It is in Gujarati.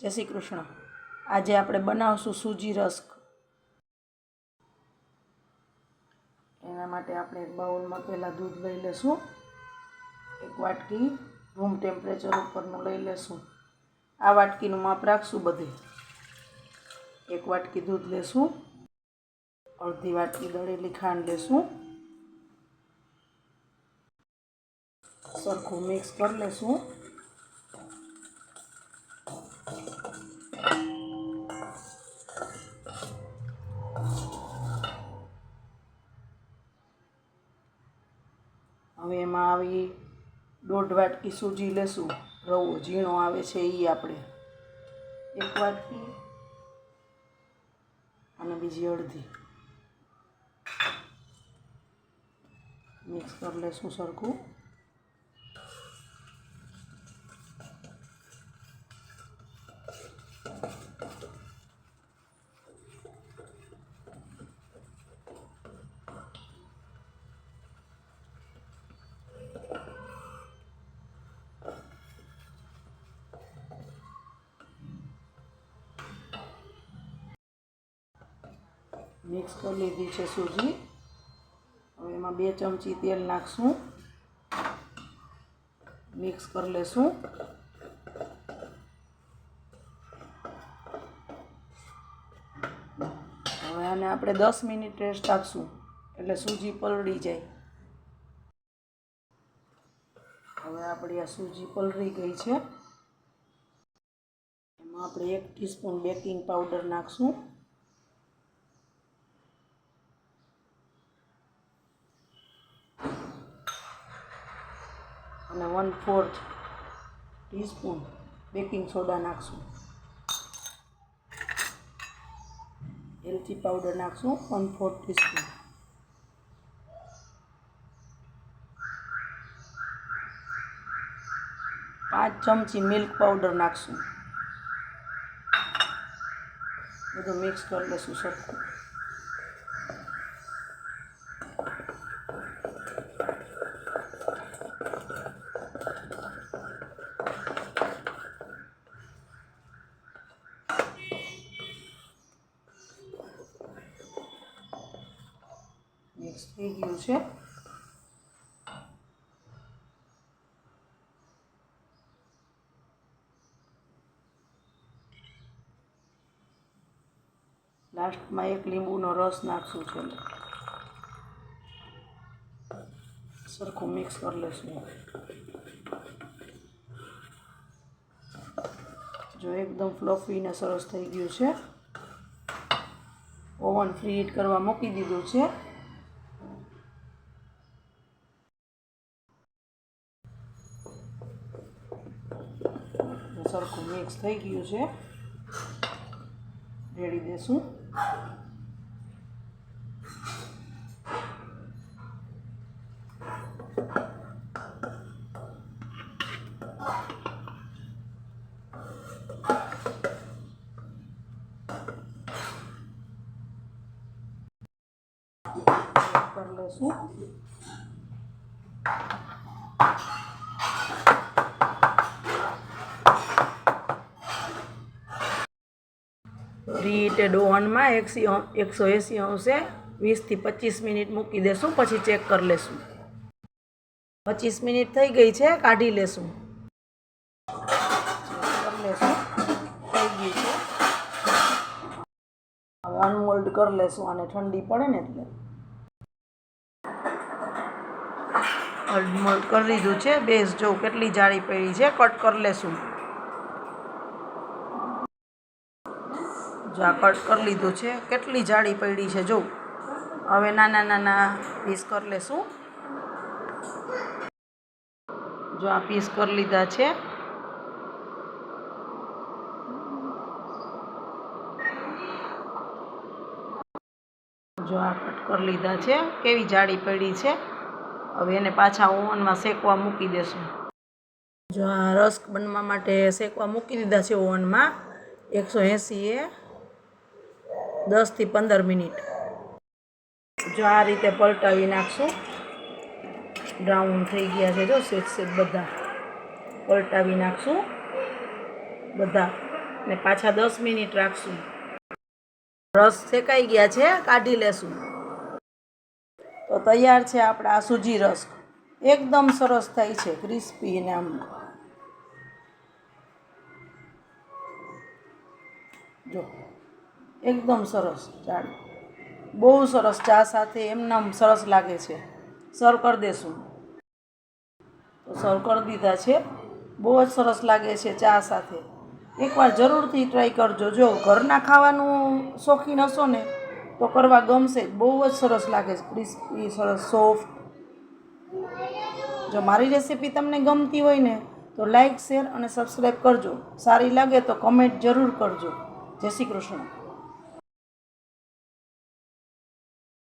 જય શ્રી કૃષ્ણ. આજે આપણે બનાવશું સૂજી રસ્ક. એના માટે આપણે એક બાઉલમાં પહેલાં દૂધ લઈ લેશું. એક વાટકી રૂમ ટેમ્પરેચર ઉપરનું લઈ લેશું. આ વાટકીનું માપ રાખશું બધે. એક વાટકી દૂધ લેશું. અડધી વાટકી દળેલી ખાંડ લેશું. સરખું મિક્સ કરી લેશું. હવે એમાં આવી દોઢ વાટકી સૂજી લેશું. રવો ઝીણો આવે છે એ આપણે. એક વાટકી અને બીજી અડધી. મિક્સ કરી લેશું સરખું. મિક્સ કરી લીધી છે સૂજી. હવે એમાં બે ચમચી તેલ નાખશું. મિક્સ કરી લેશું. હવે આને આપણે દસ મિનિટ રેસ્ટ આપશું, એટલે સૂજી પલળી જાય. હવે આપણી આ સૂજી પલળી ગઈ છે. એમાં આપણે એક ટીસ્પૂન બેકિંગ પાવડર નાખશું. અને one fourth teaspoon baking soda નાખશું. એલચી પાવડર નાખશું વન ફોર્થ ટીસ્પૂન પાંચ ચમચી મિલ્ક પાવડર નાખશું. બધું મિક્સ કરી લઈશું સરખું. મિક્સ થઈ ગયું છે. લાસ્ટમાં એક લીંબુનો રસ નાખશું છે સરખું મિક્સ કરી લેશું. જો એકદમ ફ્લફી ને સરસ થઈ ગયું છે. ઓવન ફ્રી હીટ કરવા મૂકી દીધું છે. સરખું મિક્સ થઈ ગયું છે. રેડી દેશું કરી લેશું. રીટેડ ઓવનમાં એકસી એકસો એંસી અંશે વીસથી પચીસ મિનિટ મૂકી દેશું, પછી ચેક કરી લેશું. પચીસ મિનિટ થઈ ગઈ છે, કાઢી લેશું. કરી લેશું. થઈ ગયું છે. અનમોલ્ડ કરી લેશું અને ઠંડી પડે ને એટલે. અનમોલ્ડ કરી લીધું છે, બેસ જો કેટલી જાળી પડી છે, કટ કરી લેશું. જો આ કટ કરી લીધું છે. કેટલી જાડી પડી છે, જો. હવે નાના નાના પીસ કરી લેશું. જો આ પીસ કરી લીધા છે. જો આ કટ કરી લીધા છે. કેવી જાડી પડી છે. હવે એને પાછા ઓવનમાં શેકવા મૂકી દેશું. જો આ રસ્ક બનવા માટે શેકવા મૂકી દીધા છે ઓવનમાં. એકસો એંસીએ દસથી પંદર મિનિટ. જો આ રીતે પલટાવી નાખશું. બ્રાઉન થઈ ગયા છે જો શેક શેક બધા. પલટાવી નાખશું. બધા. ને પાછા દસ મિનિટ રાખશું. રસ શેકાઈ ગયા છે, કાઢી લેશું. તો તૈયાર છે આપણા સૂજી રસ. એકદમ સરસ થાય છે, ક્રિસ્પી ને આમ. જો. એકદમ સરસ ચા. બહુ સરસ ચા સાથે એમનામ સરસ લાગે છે. સર્વ કરી દેશું. તો સર્વ કરી દીધા છે. બહુ જ સરસ લાગે છે ચા સાથે. એકવાર જરૂરથી ટ્રાય કરજો. જો ઘરના ખાવાનું શોખીન હશો ને, તો કરવા ગમશે. બહુ જ સરસ લાગે છે. ક્રિસ્પી સરસ સોફ્ટ જો મારી રેસીપી તમને ગમતી હોય ને, તો લાઇક શેર અને સબસ્ક્રાઈબ કરજો. સારી લાગે તો કમેન્ટ જરૂર કરજો. જય શ્રી કૃષ્ણ.